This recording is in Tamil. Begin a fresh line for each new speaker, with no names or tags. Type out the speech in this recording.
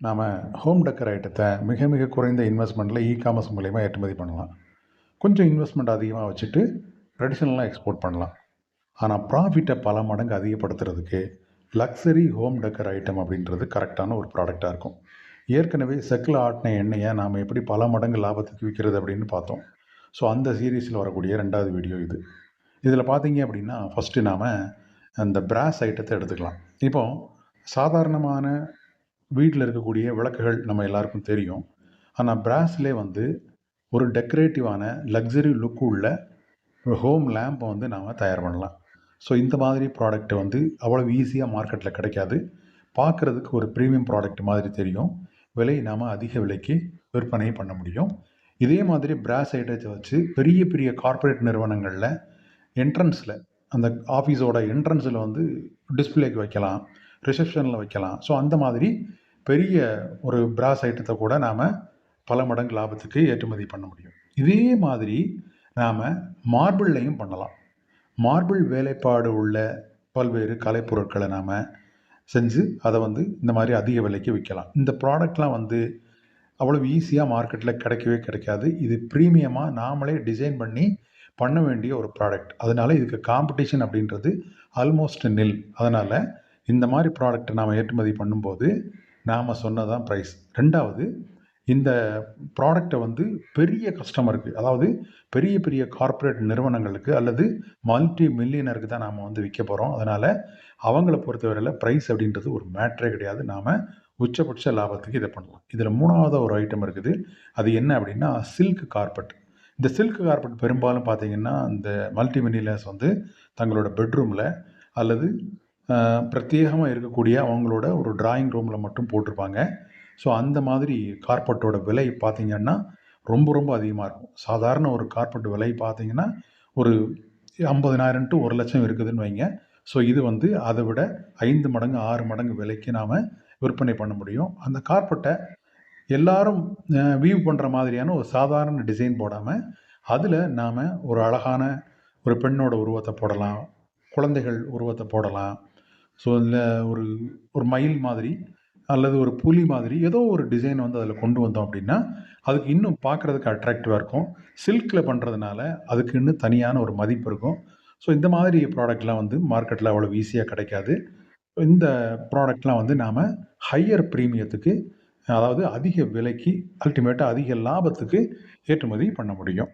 நாம் ஹோம் டெக்கர் ஐட்டத்தை மிக மிக குறைந்த இன்வெஸ்ட்மெண்ட்டில் இ காமர்ஸ் மூலயமா ஏற்றுமதி பண்ணலாம். கொஞ்சம் இன்வெஸ்ட்மெண்ட் அதிகமாக வச்சுட்டு ட்ரெடிஷ்னலாக எக்ஸ்போர்ட் பண்ணலாம். ஆனால் ப்ராஃபிட்டை பல மடங்கு அதிகப்படுத்துறதுக்கு லக்ஸரி ஹோம் டெக்கர் ஐட்டம் அப்படின்றது கரெக்டான ஒரு ப்ராடக்டாக இருக்கும். ஏற்கனவே செக்கில் ஆட்டின எண்ணெயை நாம் எப்படி பல மடங்கு லாபத்துக்கு விற்கிறது அப்படின்னு பார்த்தோம். ஸோ அந்த சீரீஸில் வரக்கூடிய ரெண்டாவது வீடியோ இது. இதில் பார்த்தீங்க அப்படின்னா ஃபஸ்ட்டு நாம் அந்த பிராஸ் ஐட்டத்தை எடுத்துக்கலாம். இப்போ சாதாரணமான வீட்டில் இருக்கக்கூடிய விளக்குகள் நம்ம எல்லாருக்கும் தெரியும். ஆனால் பிராஸ்லே வந்து ஒரு டெக்கரேட்டிவான லக்ஸரி லுக் உள்ள ஹோம் லேம்பை வந்து நாம் தயார் பண்ணலாம். ஸோ இந்த மாதிரி ப்ராடக்ட் வந்து அவ்வளோ ஈஸியாக மார்க்கெட்டில் கிடைக்காது. பார்க்குறதுக்கு ஒரு ப்ரீமியம் ப்ராடக்ட் மாதிரி தெரியும். விலை நாம் அதிக விலைக்கு விற்பனை பண்ண முடியும். இதே மாதிரி பிராஸ் ஐட்டத்தை வச்சு பெரிய பெரிய கார்ப்பரேட் நிறுவனங்களில் என்ட்ரன்ஸில் அந்த ஆஃபீஸோட என்ட்ரன்ஸில் வந்து டிஸ்பிளேக்கு வைக்கலாம். ரிசப்ஷனில் வைக்கலாம். ஸோ அந்த மாதிரி பெரிய ஒரு பிராஸ் ஐட்டத்தை கூட நாம் பல மடங்கு லாபத்துக்கு ஏற்றுமதி பண்ண முடியும். இதே மாதிரி நாம் மார்பிள்லையும் பண்ணலாம். மார்பிள் வேலைப்பாடு உள்ள பல்வேறு கலைப்பொருட்களை நாம் செஞ்சு அதை வந்து இந்த மாதிரி அதிக விலைக்கு விற்கலாம். இந்த ப்ராடக்ட்லாம் வந்து அவ்வளோ ஈஸியாக மார்க்கெட்டில் கிடைக்கவே கிடைக்காது. இது ப்ரீமியமாக நாமளே டிசைன் பண்ணி பண்ண வேண்டிய ஒரு ப்ராடக்ட் அதனால் இதுக்கு காம்படிஷன் அப்படின்றது ஆல்மோஸ்ட் நில் அதனால் இந்த மாதிரி ப்ராடக்ட்டை நாம் ஏற்றுமதி பண்ணும்போது நாம் சொன்னதான் ப்ரைஸ் ரெண்டாவது இந்த ப்ராடக்டை வந்து பெரிய கஸ்டமருக்கு அதாவது பெரிய பெரிய கார்ப்பரேட் நிறுவனங்களுக்கு அல்லது மல்டி மில்லியனருக்கு தான் நாம் வந்து விற்க போகிறோம் அதனால் அவங்கள பொறுத்தவரையில் ப்ரைஸ் அப்படின்றது ஒரு மேட்ரே கிடையாது. நாம் உச்சபட்ச லாபத்துக்கு இதை பண்ணலாம். இதில் மூணாவது ஒரு ஐட்டம் இருக்குது. அது என்ன அப்படின்னா சில்க் கார்பெட் இந்த சில்க் கார்பெட் பெரும்பாலும் பார்த்தீங்கன்னா இந்த மல்டி மில்லியனர்ஸ் வந்து தங்களோட பெட்ரூமில் அல்லது பிரத்யேகமாக இருக்கக்கூடிய அவங்களோட ஒரு டிராயிங் ரூமில் மட்டும் போட்டிருப்பாங்க. ஸோ அந்த மாதிரி கார்பெட்டோட விலை பார்த்திங்கன்னா ரொம்ப ரொம்ப அதிகமாக இருக்கும். சாதாரண ஒரு கார்பெட் விலை பார்த்திங்கன்னா ஒரு ஐம்பதினாயிரம் டு ஒரு லட்சம் இருக்குதுன்னு வைங்க. ஸோ இது வந்து அதை விட ஐந்து மடங்கு ஆறு மடங்கு விலைக்கு நாம் விற்பனை பண்ண முடியும். அந்த கார்பெட்டை எல்லாரும் வியூ பண்ணுற மாதிரியான ஒரு சாதாரண டிசைன் போடாமல் அதில் நாம் ஒரு அழகான ஒரு பெண்ணோட உருவத்தை போடலாம். குழந்தைகள் உருவத்தை போடலாம். ஸோ அதில் ஒரு ஒரு மயில் மாதிரி அல்லது ஒரு புலி மாதிரி ஏதோ ஒரு டிசைன் வந்து அதில் கொண்டு வந்தோம் அப்படின்னா அதுக்கு இன்னும் பார்க்குறதுக்கு அட்ராக்டிவாக இருக்கும். சில்கில் பண்ணுறதுனால அதுக்கு இன்னும் தனியான ஒரு மதிப்பு இருக்கும். ஸோ இந்த மாதிரி ப்ராடக்ட்லாம் வந்து மார்க்கெட்டில் அவ்வளோ ஈஸியாக கிடைக்காது. இந்த ப்ராடக்ட்லாம் வந்து நாம் ஹையர் ப்ரீமியத்துக்கு அதாவது அதிக விலைக்கு அல்டிமேட்டாக அதிக லாபத்துக்கு ஏற்றுமதி பண்ண முடியும்.